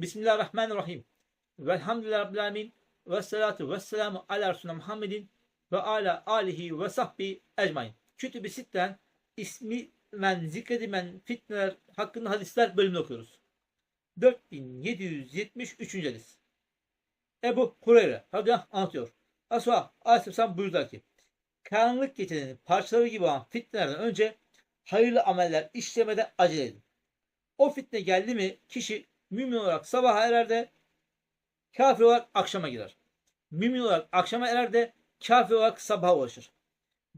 Bismillahirrahmanirrahim. Velhamdülillahi Rabbil Alemin. Ve salatu ve selamu ala Resulüne Muhammedin ve ala alihi ve sahbihi ecmain. Kütüb-i Sitten ismi men zikredimen fitneler hakkında hadisler bölümünü okuyoruz. 4773. hadis. Ebu Hureyre radıyallahu anlatıyor. Asva Aleyhisselam buyurdu ki karanlık gecenin parçaları gibi olan fitnelerden önce hayırlı ameller işlemede acele edin. O fitne geldi mi kişi mümin olarak sabaha erer de kafir olarak akşama girer. Mümin olarak akşama erer de kafir olarak sabaha ulaşır.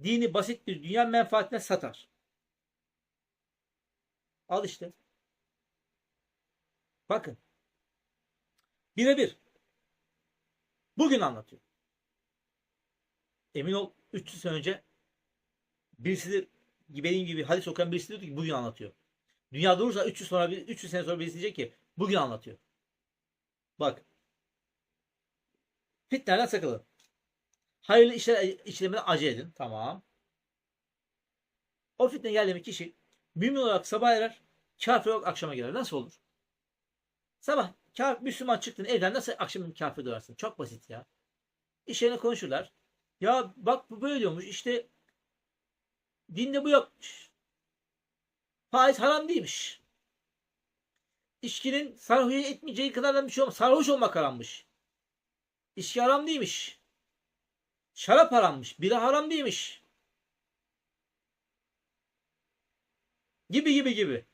Dini basit bir dünya menfaatine satar. Al işte. Bakın. Birebir. Bugün anlatıyor. Emin ol 300 sene önce birisi de benim gibi hadis okuyan birisi diyordu ki bugün anlatıyor. Dünya durursa 300 sonra 300 sene sonra birisi diyecek ki bugün anlatıyor. Bak. Fitnelerden sakının. Hayırlı işler işlemine acele edin. Tamam. O fitne geldi mi kişi mümin olarak sabah erer, kafir olarak akşama girer. Nasıl olur? Sabah kafir, Müslüman çıktın evden nasıl akşam kafir dönersin? Çok basit ya. İş yerine konuşurlar. Ya bak bu böyle diyormuş. İşte dinde bu yokmuş. Faiz haram değilmiş. İçkinin sarhoş etmeyeceği kadar da bir şey olmaz. Sarhoş olmak harammış. İçki haram değilmiş. Şarap harammış. Bira haram değilmiş. Gibi gibi gibi.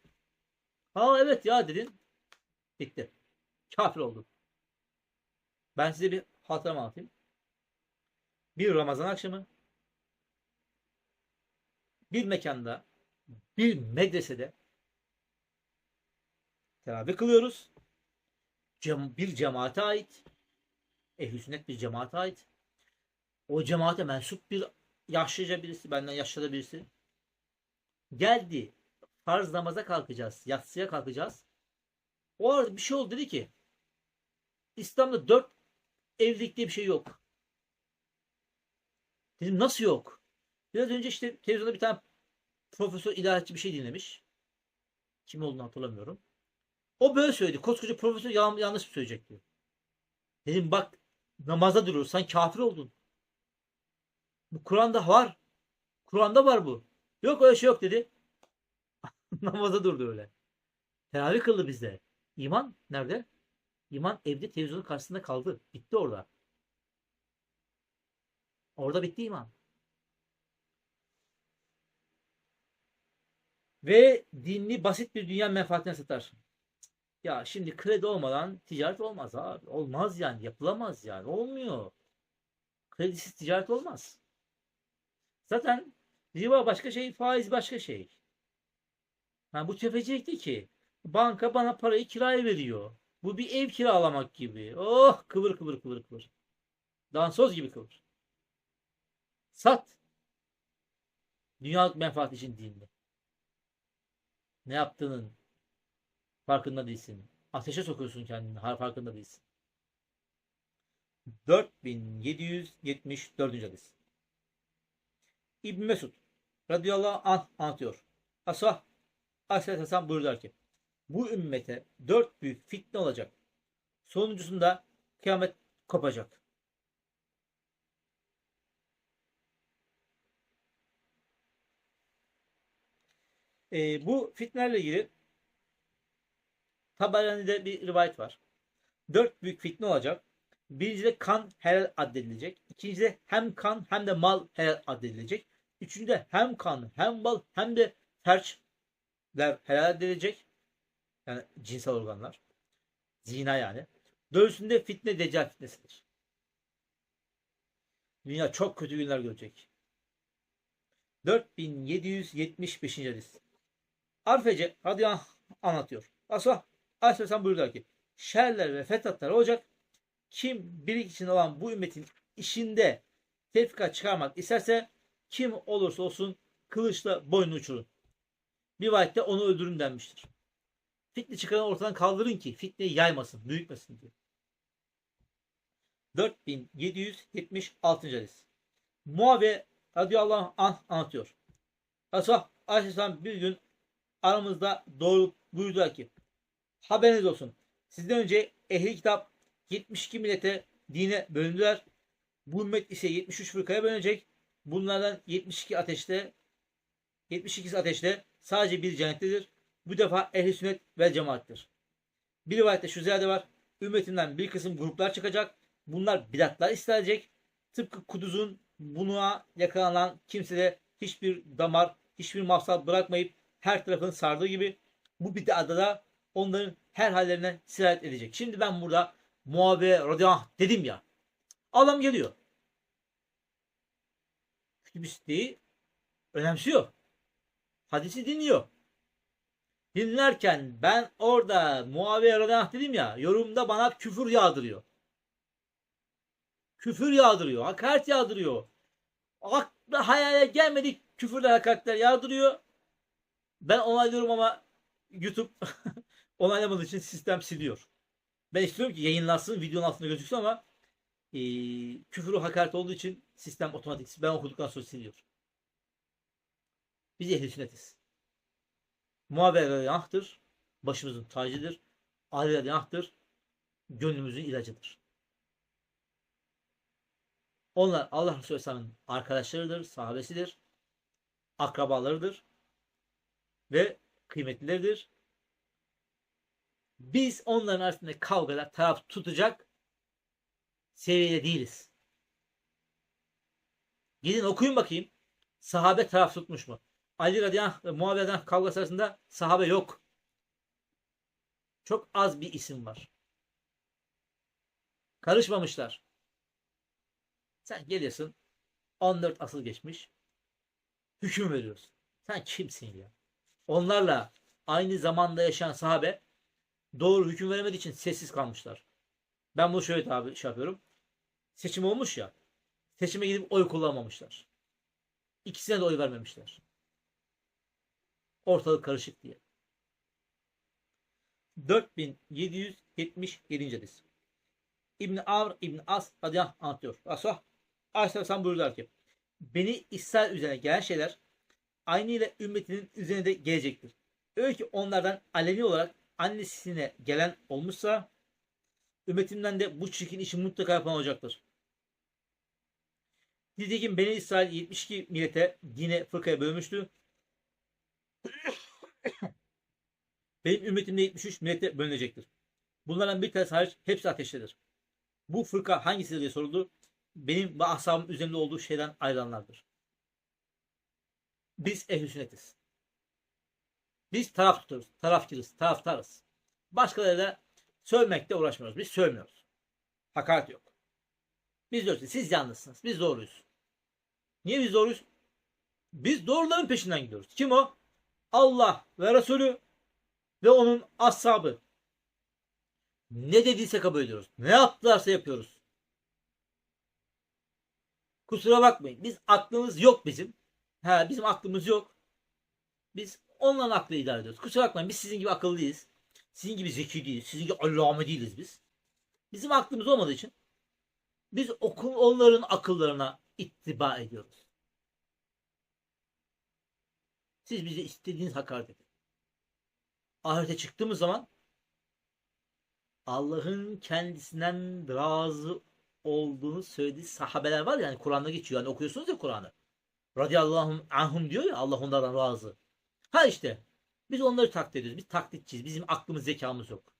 Ha evet ya dedin. Bitti. Kafir oldun. Ben size bir hatıramı anlatayım. Bir Ramazan akşamı bir mekanda bir medresede teravih kılıyoruz. Cem, bir cemaate ait ehl sünnet bir cemaate ait. O cemaate mensup bir yaşlıca birisi, benden yaşlı da birisi geldi. Farz namaza kalkacağız. Yatsıya kalkacağız. O arada bir şey oldu dedi ki İslam'da dört evlilik diye bir şey yok. Dedim nasıl yok? Biraz önce işte televizyonda bir tane profesör ilahiyatçı bir şey dinlemiş. Kim olduğunu hatırlamıyorum. O böyle söyledi. Koskoca profesör yan- yanlış mı söyleyecek diyor. Dedim bak namazda duruyorsan kafir oldun. Bu Kur'an'da var. Kur'an'da var bu. Yok öyle şey yok dedi. Namaza durdu öyle. Teravih kıldı bizde. İman nerede? İman evde televizyonun karşısında kaldı. Bitti orada. Orada bitti iman. Ve dinli basit bir dünya menfaatine satar. Ya şimdi kredi olmadan ticaret olmaz abi. Olmaz yani. Yapılamaz yani. Olmuyor. Kredisiz ticaret olmaz. Zaten riba başka şey, faiz başka şey. Ha, bu tefecilik değil ki. Banka bana parayı kiraya veriyor. Bu bir ev kiralamak gibi. Oh kıvır kıvır kıvır kıvır. Dansoz gibi kıvır. Sat. Dünyalık menfaat için dinle. Ne yaptığının farkında değilsin. Ateşe sokuyorsun kendini. Farkında değilsin. 4774. hadis. İbn Mesud radıyallahu anh anlatıyor. Asah Aleyhisselam buyurdular ki bu ümmete dört büyük fitne olacak. Sonuncusunda kıyamet kopacak. Ee, bu fitnelerle ilgili Tabarani'de bir rivayet var. Dört büyük fitne olacak. Birincide kan helal addedilecek. İkincide hem kan hem de mal helal addedilecek. Üçüncüde hem kan hem mal hem de ferçler helal edilecek. Yani cinsel organlar. Zina yani. Dördüncüsünde fitne deccal fitnesidir. Dünya çok kötü günler görecek. 4775. hadis. Arfece radıyallahu anlatıyor. Asla Aleyhisselam buyurdular ki şerler ve fethatlar olacak. Kim birik için olan bu ümmetin işinde tefrika çıkarmak isterse kim olursa olsun kılıçla boynunu uçurun. Bir rivayette onu öldürün denmiştir. Fitne çıkaranı ortadan kaldırın ki fitneyi yaymasın, büyütmesin diye. 4776. hadis. Muaviye radıyallahu anh anlatıyor. Resulullah aleyhisselam bir gün aramızda doğru buyurdular ki haberiniz olsun. Sizden önce ehli kitap 72 millete dine bölündüler. Bu ümmet ise 73 fırkaya bölünecek. Bunlardan 72 ateşte 72'si ateşte sadece bir cennettedir. Bu defa ehli sünnet ve cemaattir. Bir rivayette şu ziyade var. Ümmetimden bir kısım gruplar çıkacak. Bunlar bidatlar isteyecek. Tıpkı kuduzun bunuğa yakalanan kimsede hiçbir damar, hiçbir mafsal bırakmayıp her tarafını sardığı gibi bu bid'ada da onların her hallerine sirayet edecek. Şimdi ben burada Muaviye radıyallahu dedim ya. Adam geliyor. Kütüb-i Sitte'yi önemsiyor. Hadisi dinliyor. Dinlerken ben orada Muaviye radıyallahu dedim ya yorumda bana küfür yağdırıyor. Küfür yağdırıyor. Hakaret yağdırıyor. Akla hayale gelmedik küfürler hakaretler yağdırıyor. Ben onaylıyorum ama YouTube onaylamadığı için sistem siliyor. Ben istiyorum ki yayınlansın, videonun altında gözüksün ama e, küfür ve hakaret olduğu için sistem otomatik ben okuduktan sonra siliyor. Biz ehli sünnetiz. Muhabbet yahtır, başımızın tacıdır. Aliler yahtır, gönlümüzün ilacıdır. Onlar Allah Resulü Aleyhisselam'ın arkadaşlarıdır, sahabesidir, akrabalarıdır ve kıymetlileridir. Biz onların arasında kavgada taraf tutacak seviyede değiliz. Gidin okuyun bakayım. Sahabe taraf tutmuş mu? Ali radıyallahu anh Muaviye radıyallahu kavgası arasında sahabe yok. Çok az bir isim var. Karışmamışlar. Sen geliyorsun 14 asıl geçmiş. Hüküm veriyorsun. Sen kimsin ya? Onlarla aynı zamanda yaşayan sahabe doğru hüküm veremediği için sessiz kalmışlar. Ben bunu şöyle tabi şey yapıyorum. Seçim olmuş ya. Seçime gidip oy kullanmamışlar. İkisine de oy vermemişler. Ortalık karışık diye. 4777. hadis. İbn Avr İbn As radıyallahu anlatıyor. Resulullah Aleyhisselam buyurdular ki Beni İsrail üzerine gelen şeyler aynı ile ümmetinin üzerine de gelecektir. Öyle ki onlardan aleni olarak annesine gelen olmuşsa ümmetimden de bu çirkin işi mutlaka yapan olacaktır. Nitekim Beni İsrail 72 millete dine fırkaya bölmüştü. Benim ümmetimde 73 millete bölünecektir. Bunlardan bir tanesi hariç hepsi ateştedir. Bu fırka hangisidir diye soruldu. Benim ve ashabım üzerinde olduğu şeyden ayrılanlardır. Biz ehl sünnetiz. Biz taraf tutuyoruz. Tarafçıyız. Taraftarız. Başkaları da sövmekte uğraşmıyoruz. Biz sövmüyoruz. Hakaret yok. Biz diyoruz ki siz yanlışsınız. Biz doğruyuz. Niye biz doğruyuz? Biz doğruların peşinden gidiyoruz. Kim o? Allah ve Resulü ve onun ashabı. Ne dediyse kabul ediyoruz. Ne yaptılarsa yapıyoruz. Kusura bakmayın. Biz aklımız yok bizim. Ha, bizim aklımız yok. Biz onların aklıyla idare ediyoruz. Kusura bakmayın. Biz sizin gibi akıllı değiliz. Sizin gibi zeki değiliz. Sizin gibi allame değiliz biz. Bizim aklımız olmadığı için biz okul onların akıllarına ittiba ediyoruz. Siz bize istediğiniz hakaret edin. Ahirete çıktığımız zaman Allah'ın kendisinden razı olduğunu söylediği sahabeler var yani Kur'an'da geçiyor. Yani okuyorsunuz ya Kur'an'ı. Radiyallahu anhum diyor ya Allah onlardan razı. Ha işte biz onları taklit ediyoruz. Biz taklitçiyiz. Bizim aklımız zekamız yok.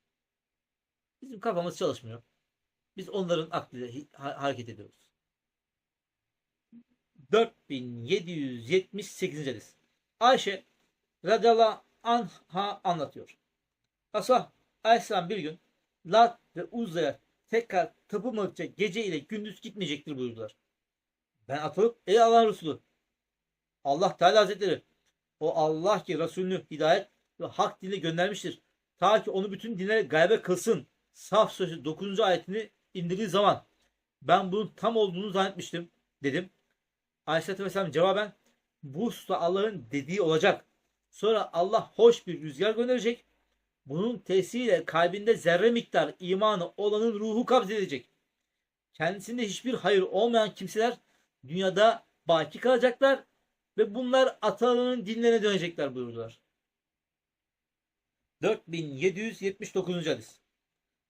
Bizim kafamız çalışmıyor. Biz onların aklıyla hareket ediyoruz. 4778. hadis. Ayşe radıyallahu anha anlatıyor. Asah Aleyhisselam bir gün Lat ve Uzza'ya tekrar tapınmadıkça gece ile gündüz gitmeyecektir buyurdular. Ben atılıp ey Allah'ın Resulü Allah Teala Hazretleri o Allah ki Resulünü hidayet ve hak dine göndermiştir. Ta ki onu bütün dinlere gaybe kılsın. Saf Suresi 9. ayetini indirdiği zaman ben bunun tam olduğunu zannetmiştim dedim. Aleyhisselatü Vesselam cevaben bu hususta Allah'ın dediği olacak. Sonra Allah hoş bir rüzgar gönderecek. Bunun tesiriyle kalbinde zerre miktar imanı olanın ruhu kabzedecek. Kendisinde hiçbir hayır olmayan kimseler dünyada baki kalacaklar ve bunlar atalarının dinlerine dönecekler buyurdular. 4779. hadis.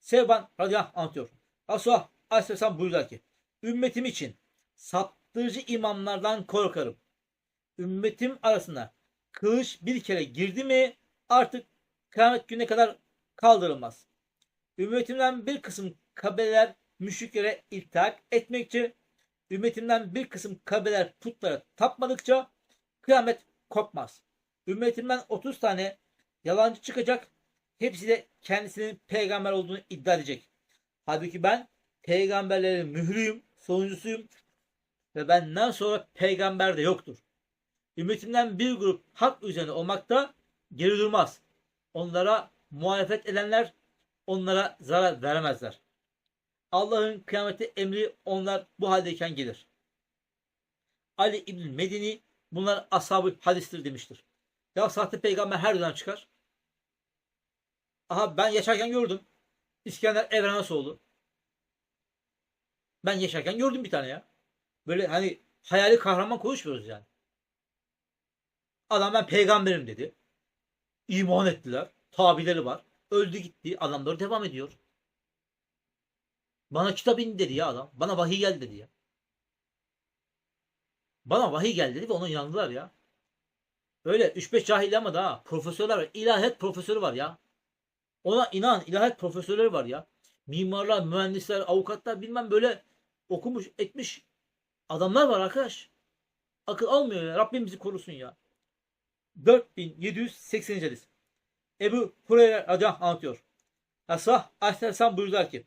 Sevban radıyallahu anh anlatıyor. Resulullah aleyhisselam buyurdular ki ümmetim için saptırıcı imamlardan korkarım. Ümmetim arasına kılıç bir kere girdi mi artık kıyamet gününe kadar kaldırılmaz. Ümmetimden bir kısım kabileler müşriklere iltihak etmekçe, ümmetimden bir kısım kabileler putlara tapmadıkça kıyamet kopmaz. Ümmetimden 30 tane yalancı çıkacak. Hepsi de kendisinin peygamber olduğunu iddia edecek. Halbuki ben peygamberlerin mührüyüm, sonuncusuyum ve benden sonra peygamber de yoktur. Ümmetimden bir grup hak üzerine olmakta geri durmaz. Onlara muhalefet edenler onlara zarar veremezler. Allah'ın kıyameti emri onlar bu haldeyken gelir. Ali İbn Medini bunlar ashab-ı hadistir demiştir. Ya sahte peygamber her dönem çıkar. Aha ben yaşarken gördüm. İskender Evrenasoğlu. Ben yaşarken gördüm bir tane ya. Böyle hani hayali kahraman konuşmuyoruz yani. Adam ben peygamberim dedi. İman ettiler. Tabileri var. Öldü gitti. Adamları devam ediyor. Bana kitap indi dedi ya adam. Bana vahiy geldi dedi ya. Bana vahiy geldi dedi ve ona inandılar ya. Öyle 3-5 cahil ama daha profesörler var. İlahiyat profesörü var ya. Ona inan ilahiyat profesörleri var ya. Mimarlar, mühendisler, avukatlar bilmem böyle okumuş etmiş adamlar var arkadaş. Akıl almıyor ya. Rabbim bizi korusun ya. 4780. hadis. Ebu Hureyre radıyallahu anlatıyor. Resulullah aleyhisselam buyurdular ki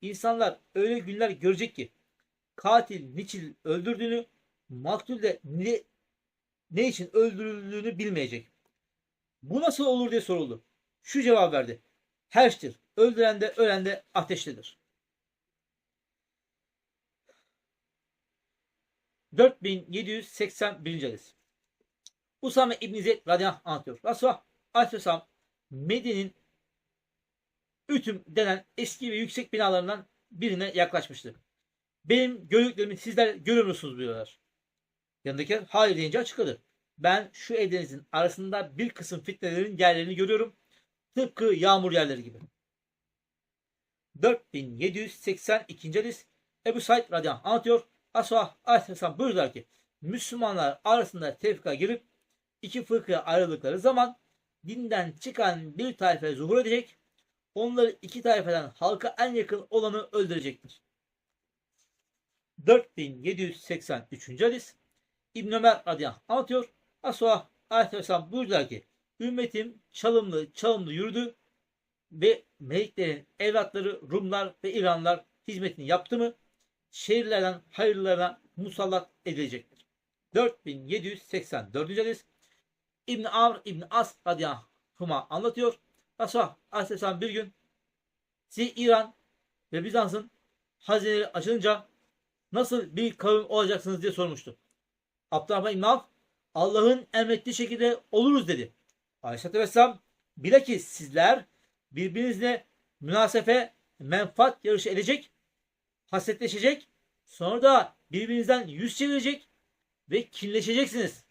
İnsanlar öyle günler görecek ki katil niçin öldürdüğünü maktul de ne, ne için öldürüldüğünü bilmeyecek. Bu nasıl olur diye soruldu. Şu cevap verdi. Herştir. Öldüren de ölen de ateştedir. 4781. hadis. Usame İbn Zeyd radıyallahu anh anlatıyor. Resulullah aleyhisselam Medine'nin Ütüm denen eski ve yüksek binalarından birine yaklaşmıştı. Benim gördüklerimi sizler görür müsünüz buyuruyorlar. Yanındakiler hayır deyince açıkladı. Ben şu evlerinizin arasında bir kısım fitnelerin yerlerini görüyorum. Tıpkı yağmur yerleri gibi. 4782. hadis Ebu Said radıyallahu anlatıyor. Asuah aleyhisselam buyurdular ki Müslümanlar arasında tefrika girip iki fırkaya ayrıldıkları zaman dinden çıkan bir tayfe zuhur edecek onları iki tayfeden halka en yakın olanı öldürecektir. 4783. hadis İbn Ömer radıyallahu anlatıyor. Asuah aleyhisselam buyurdular ki ümmetim çalımlı çalımlı yürüdü ve meleklerin evlatları Rumlar ve İranlar hizmetini yaptı mı şehirlerden hayırlarına musallat edilecektir. 4784. hadis İbn Amr İbn As radıyallahu anlatıyor. Resulullah Aleyhisselam bir gün siz İran ve Bizans'ın hazineleri açılınca nasıl bir kavim olacaksınız diye sormuştu. Abdurrahman İbn Avf Allah'ın emrettiği şekilde oluruz dedi. Aleyhisselatü Vesselam bilakis sizler birbirinizle münasefe, menfaat yarışı edecek, hasetleşecek, sonra da birbirinizden yüz çevirecek ve kinleşeceksiniz.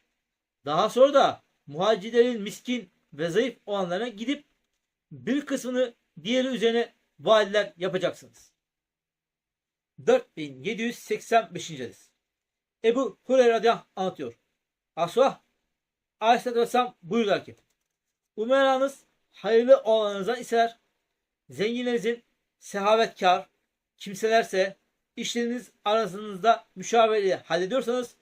Daha sonra da muhacirlerin miskin ve zayıf olanlarına gidip bir kısmını diğeri üzerine valiler yapacaksınız. 4785. hadis. Ebu Hureyre radıyallahu anlatıyor. Asvah Aleyhisselatü Vesselam buyurlar ki Umeranız hayırlı olanınızdan ister. Zenginlerinizin sehavetkar kimselerse işleriniz arasınızda müşavereyi hallediyorsanız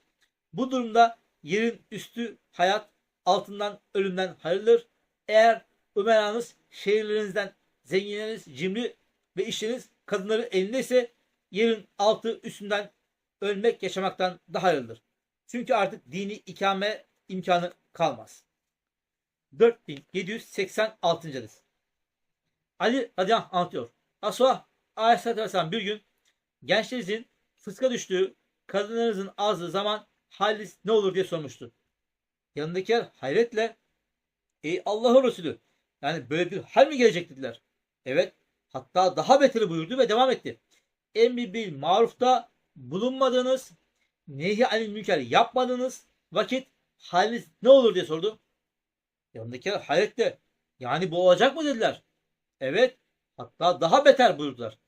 bu durumda yerin üstü hayat altından ölümden hayırlıdır. Eğer umeranız şehirlerinizden zenginleriniz cimri ve işleriniz kadınları elindeyse yerin altı üstünden ölmek yaşamaktan daha hayırlıdır. Çünkü artık dini ikame imkanı kalmaz. 4786. hadis. Ali radıyallahu anlatıyor. Asva Aleyhisselatü Vesselam bir gün gençlerinizin fıska düştüğü kadınlarınızın azdığı zaman haliniz ne olur diye sormuştu. Yanındakiler hayretle ey Allah'ın Resulü yani böyle bir hal mi gelecek dediler. Evet hatta daha beteri buyurdu ve devam etti. Emri bil marufta bulunmadığınız nehi anil münker yapmadığınız vakit haliniz ne olur diye sordu. Yanındakiler hayretle yani bu olacak mı dediler. Evet Hatta daha beter buyurdular.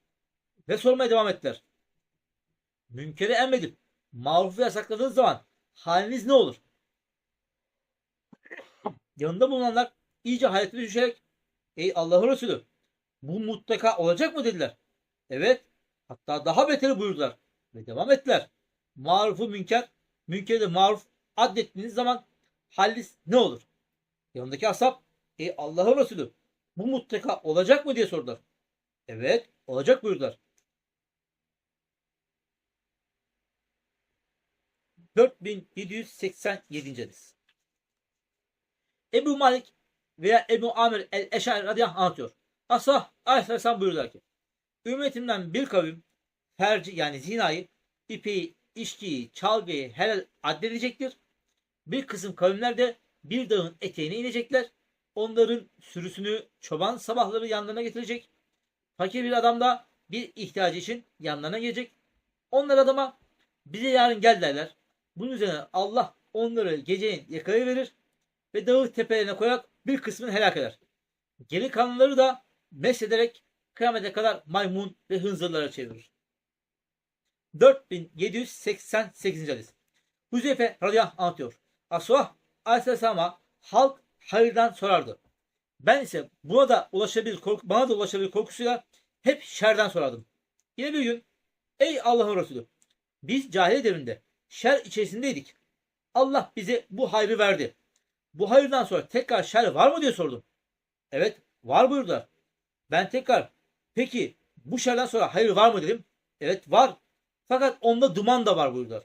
Ve sormaya devam ettiler. Münkeri emredip marufu yasakladığınız zaman haliniz ne olur? Yanında bulunanlar iyice hayrete düşerek ey Allah'ın Resulü bu mutlaka olacak mı dediler. Evet hatta daha beteri buyurdular ve devam ettiler. Marufu münker, münkeri de maruf adettiğiniz zaman haliniz ne olur? Yanındaki ashab ey Allah'ın Resulü bu mutlaka olacak mı diye sordular. Evet olacak buyurdular. 4787. hadis. Ebu Malik veya Ebu Amir el-Eşari radıyallahu anh anlatıyor. Asah aleyhisselam buyurdular ki Ümmetimden bir kavim ferci yani zinayı, ipeyi, içkiyi, çalgıyı helal addedecektir. Bir kısım kavimler de bir dağın eteğine inecekler. Onların sürüsünü çoban sabahları yanlarına getirecek. Fakir bir adam da bir ihtiyacı için yanlarına gelecek. Onlar adama bize yarın gel derler. Bunun üzerine Allah onları gecenin yakalayıverir ve dağı tepelerine koyarak bir kısmını helak eder. Geri kalanları da meslederek kıyamete kadar maymun ve hınzırlara çevirir. 4788. hadis. Huzeyfe radıyallahu anh anlatıyor. Asuh aleyhisselama halk hayırdan sorardı. Ben ise buna da ulaşabilir, korku, bana da ulaşabilir korkusuyla hep şerden sorardım. Yine bir gün ey Allah'ın Resulü biz cahiliye devrinde şer içerisindeydik. Allah bize bu hayrı verdi. Bu hayırdan sonra tekrar şer var mı diye sordum. Evet var buyurdular. Ben tekrar peki bu şerden sonra hayır var mı dedim. Evet var. Fakat onda duman da var buyurdular.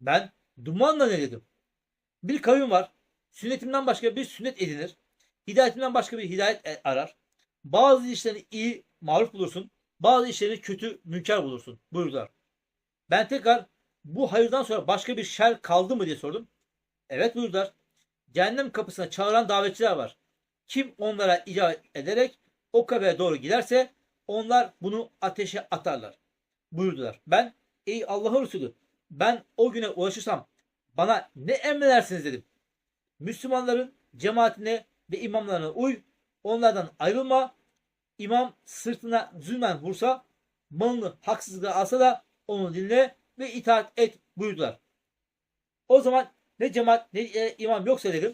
Ben duman da ne dedim. Bir kavim var. Sünnetimden başka bir sünnet edinir. Hidayetimden başka bir hidayet e- arar. Bazı işlerini iyi maruf bulursun. Bazı işlerini kötü münker bulursun buyurdular. Ben tekrar bu hayırdan sonra başka bir şer kaldı mı diye sordum. Evet buyurdular. Cehennem kapısına çağıran davetçiler var. Kim onlara icabet ederek o kabere doğru giderse onlar bunu ateşe atarlar. Buyurdular. Ben ey Allah'ın Resulü ben o güne ulaşırsam bana ne emredersiniz dedim. Müslümanların cemaatine ve imamlarına uy, onlardan ayrılma. İmam sırtına zulmen vursa, malını haksızlığa alsa da onu dinle ve itaat et buyurdular. O zaman ne cemaat ne e, imam yoksa dedim.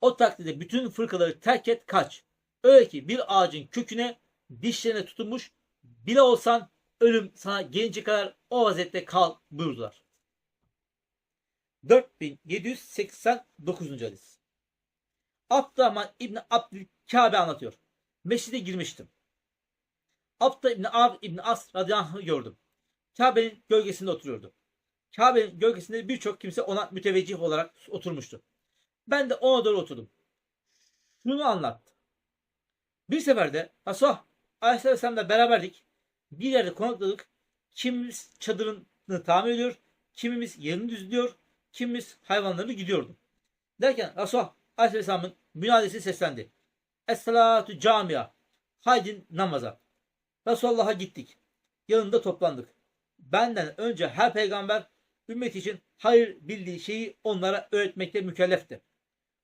O takdirde bütün fırkaları terk et kaç. Öyle ki bir ağacın köküne dişlerine tutunmuş bile olsan ölüm sana gelince kadar o vaziyette kal buyurdular. 4789. hadis. Abdurrahman İbni Abdülkabe anlatıyor. Mescide girmiştim. Abdullah İbni Amr İbni As radıyallahu gördüm. Kabe'nin gölgesinde oturuyordu. Kabe'nin gölgesinde birçok kimse ona müteveccih olarak oturmuştu. Ben de ona doğru oturdum. Şunu anlattı. Bir seferde Resulullah Aleyhisselam'la beraberdik. Bir yerde konakladık. Kimimiz çadırını tamir ediyor. Kimimiz yerini düzlüyor. Kimimiz hayvanlarını gidiyordu. Derken Resulullah Aleyhisselam'ın münadesi seslendi. Es-salatu camia. Haydin namaza. Resulullah'a gittik. Yanında toplandık. Benden önce her peygamber ümmet için hayır bildiği şeyi onlara öğretmekte mükellefti.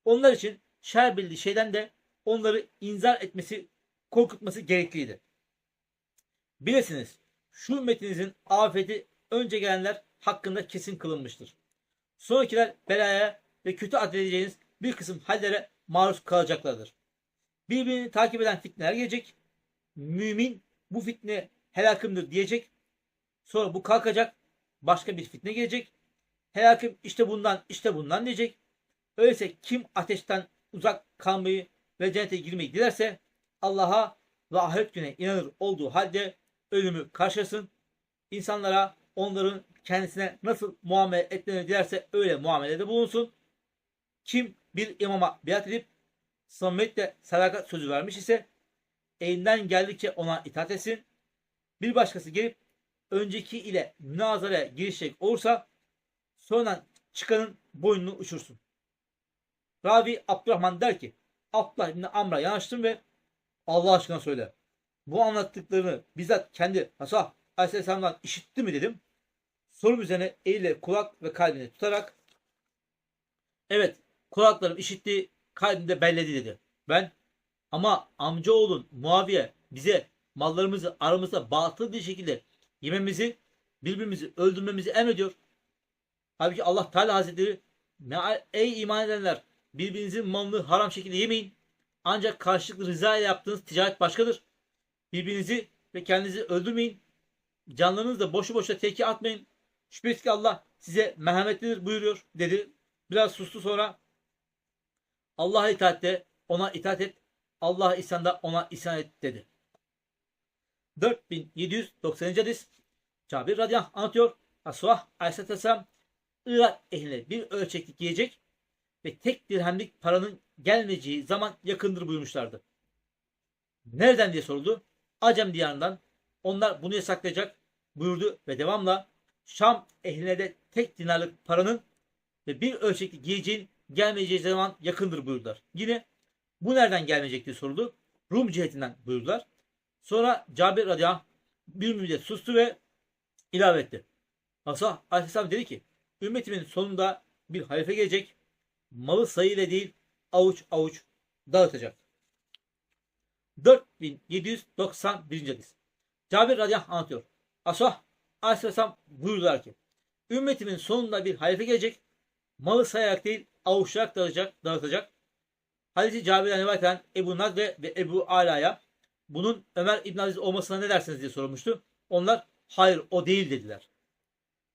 Onlar için şer bildiği şeyden de onları inzar etmesi, korkutması gerekliydi. Bilesiniz şu ümmetinizin afeti önce gelenler hakkında kesin kılınmıştır. Sonrakiler belaya ve kötü adledeceğiniz bir kısım hallere maruz kalacaklardır. Birbirini takip eden fitneler gelecek. Mümin bu fitne helakımdır diyecek. Sonra bu kalkacak. Başka bir fitne gelecek. Helakım işte bundan işte bundan diyecek. Öyleyse kim ateşten uzak kalmayı ve cennete girmeyi dilerse Allah'a ve ahiret güne inanır olduğu halde ölümü karşılasın. İnsanlara onların kendisine nasıl muamele etmelerini dilerse öyle muamelede bulunsun. Kim bir imama biat edip samimiyetle sadakat sözü vermiş ise elinden geldikçe ona itaat etsin. Bir başkası gelip önceki ile münazaraya girişecek olursa sonradan çıkanın boynunu uçursun. Ravi Abdurrahman der ki Abdullah İbni Amr'a yanaştım ve Allah aşkına söyle. Bu anlattıklarını bizzat kendi Resulullah Aleyhisselam'dan işitti mi dedim. Sorum üzerine eliyle kulak ve kalbini tutarak evet kulaklarım işitti kalbimde belledi dedi. Ben Ama amcaoğlun Muaviye bize mallarımızı aramızda batıl bir şekilde yememizi, birbirimizi öldürmemizi emrediyor. Halbuki Allah Teala Hazretleri "Meal- ey iman edenler birbirinizin malını haram şekilde yemeyin. Ancak karşılıklı rıza ile yaptığınız ticaret başkadır. Birbirinizi ve kendinizi öldürmeyin. Canlarınızı da boşu boşuna tehlikeye atmayın. Şüphesiz ki Allah size merhametlidir buyuruyor dedi. Biraz sustu sonra Allah'a itaatte ona itaat et. Allah'a isyanda ona isyan et dedi. 4790. hadis Cabir radıyallahu anlatıyor. Resulullah aleyhisselam Irak ehline bir ölçeklik yiyecek ve tek dirhemlik paranın gelmeyeceği zaman yakındır buyurmuşlardı. Nereden diye soruldu. Acem diyarından onlar bunu yasaklayacak buyurdu ve devamla Şam ehline de tek dinarlık paranın ve bir ölçeklik yiyeceğin gelmeyeceği zaman yakındır buyurdular. Yine bu nereden gelmeyecek diye soruldu. Rum cihetinden buyurdular. Sonra Cabir radıyallahu bir müddet sustu ve ilave etti. Resulullah aleyhisselam dedi ki ümmetimin sonunda bir halife gelecek. Malı sayıyla değil avuç avuç dağıtacak. 4791. hadis. Cabir radıyallahu anlatıyor. Resulullah aleyhisselam buyurdular ki ümmetimin sonunda bir halife gelecek. Malı sayarak değil avuçlayarak dağıtacak. dağıtacak. Hazreti Cabir'den rivayet eden Ebu Nadre ve Ebu Ala'ya bunun Ömer İbn Aziz olmasına ne dersiniz diye sorulmuştu. Onlar hayır o değil dediler.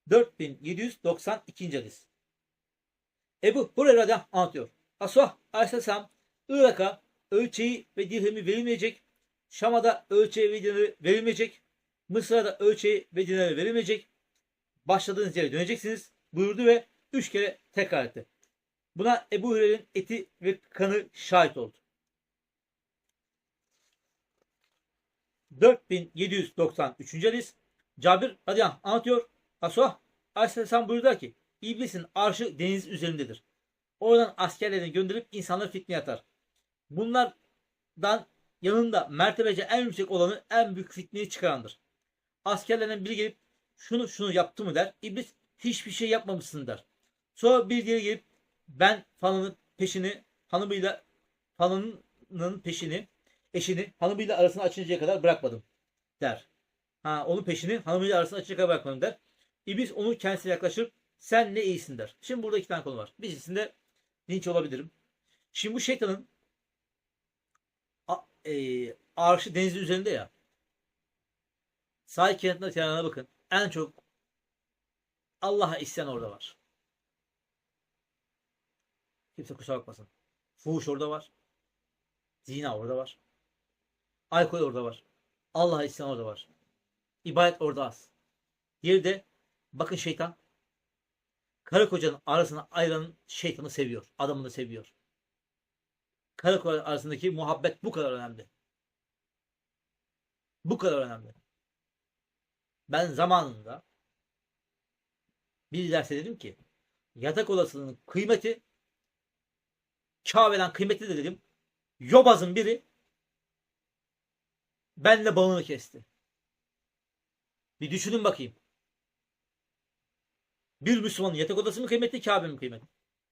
4792. hadis. Ebu Hureyre radıyallahu anh anlatıyor. Resulullah aleyhisselam Irak'a ölçeği ve dirhemi verilmeyecek. Şam'a da ölçeği ve dinarı verilmeyecek. Mısır'a da ölçeği ve dinarı verilmeyecek. Başladığınız yere döneceksiniz buyurdu ve üç kere tekrar etti. Buna Ebu Hureyre'nin eti ve kanı şahit oldu. 4793. hadis Cabir radıyallahu anlatıyor. Resulullah aleyhisselam buyurdu ki İblisin arşı deniz üzerindedir. Oradan askerlerini gönderip insanları fitneye atar. Bunlardan yanında mertebece en yüksek olanı en büyük fitneyi çıkarandır. Askerlerden biri gelip şunu şunu yaptı mı der. İblis hiçbir şey yapmamışsın der. Sonra bir diğeri gelip ben falanın peşini hanımıyla falanın peşini eşini hanımıyla arasını açıncaya kadar bırakmadım der. Ha, onun peşini hanımıyla arasını açıncaya kadar bırakmadım der. İblis onu kendisine yaklaşır. Sen ne iyisin der. Şimdi burada iki tane konu var. Birincisinde linç olabilirim. Şimdi bu şeytanın e, arşı denizin üzerinde ya. Sahil kenarına kenarına bakın. En çok Allah'a isyan orada var. Kimse kusura bakmasın. Fuhuş orada var. Zina orada var. Alkol orada var. Allah'a isyan orada var. İbadet orada az. Diğeri de bakın şeytan karı kocanın arasına ayıran şeytanı seviyor. Adamını seviyor. Karı koca arasındaki muhabbet bu kadar önemli. Bu kadar önemli. Ben zamanında bir derste dedim ki yatak odasının kıymeti Kabe'den kıymetli de dedim. Yobazın biri benle bağını kesti. Bir düşünün bakayım. Bir Müslümanın yatak odası mı kıymetli, Kabe mi kıymetli?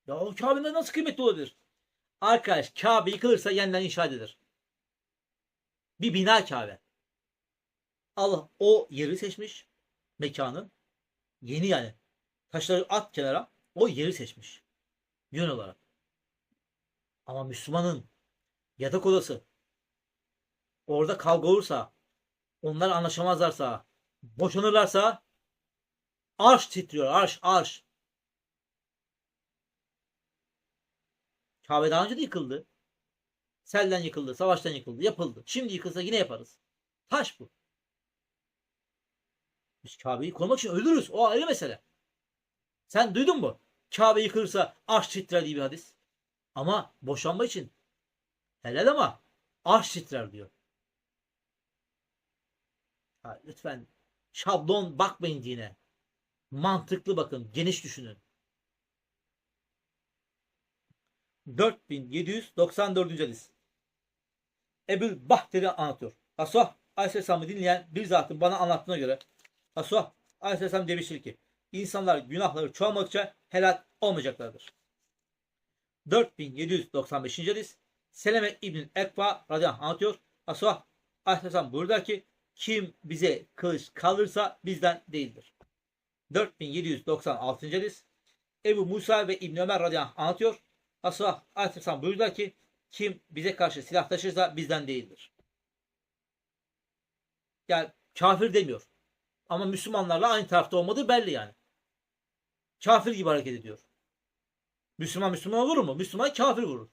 Ya o Kabe'de nasıl kıymetli olabilir? Arkadaş Kabe yıkılırsa yeniden inşa edilir. Bir bina Kabe. Allah o yeri seçmiş. Mekanı. Yeni yani. Taşları at kenara. O yeri seçmiş. Yön olarak. Ama Müslümanın yatak odası orada kavga olursa onlar anlaşamazlarsa boşanırlarsa arş titriyor arş arş. Kabe daha önce de yıkıldı. Selden yıkıldı, savaştan yıkıldı, yapıldı. Şimdi yıkılsa yine yaparız. Taş bu. Biz Kabe'yi korumak için ölürüz. O ayrı mesele. Sen duydun mu? Kabe yıkılırsa arş titrer diye bir hadis. Ama boşanma için helal ama arş titrer diyor. Ha, lütfen şablon bakmayın dine. Mantıklı bakın, geniş düşünün. 4794. hadis. Ebu Bahter'i anlatıyor. Resulullah Aleyhisselam'ı dinleyen bir zatın bana anlattığına göre Resulullah Aleyhisselam demiştir ki insanlar günahları çoğalmadıkça helak olmayacaklardır. 4795. hadis Seleme İbn Ekva radıyallahu anh anlatıyor. Resulullah aleyhisselam buyurdu ki kim bize kılıç kalırsa bizden değildir. 4796. hadis. Ebu Musa ve İbn Ömer radıyallahu anh anlatıyor. Resulullah aleyhisselam buyurdu ki kim bize karşı silah taşırsa bizden değildir. Yani kafir demiyor. Ama Müslümanlarla aynı tarafta olmadığı belli yani. Kafir gibi hareket ediyor. Müslüman Müslüman olur mu? Müslüman kafir vurur.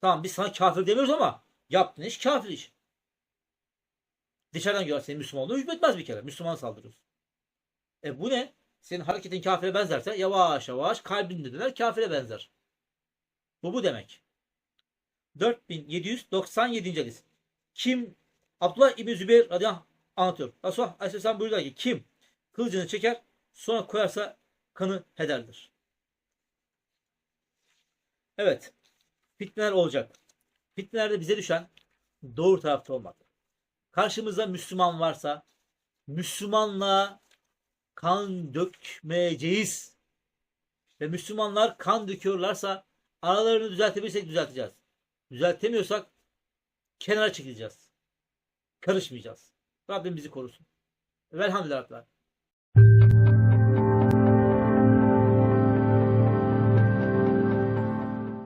Tamam biz sana kafir demiyoruz ama yaptığın iş kafir iş. Dışarıdan gören senin Müslüman olduğunu hükmetmez bir kere. Müslüman saldırıyorsun. E bu ne? Senin hareketin kafire benzerse yavaş yavaş kalbinde döner kafire benzer. Bu bu demek. 4797. hadis. Kim Abdullah İbni Zübeyir radıyallahu anlatıyor. Resulullah aleyhisselam buyuruyor ki kim kılıcını çeker sonra koyarsa kanı hederdir. Evet. Fitneler olacak. Fitnelerde bize düşen doğru tarafta olmak. Karşımızda Müslüman varsa Müslümanlığa kan dökmeyeceğiz. Ve Müslümanlar kan döküyorlarsa aralarını düzeltebilirsek düzelteceğiz. Düzeltemiyorsak kenara çekileceğiz. Karışmayacağız. Rabbim bizi korusun. Velhamdülillah.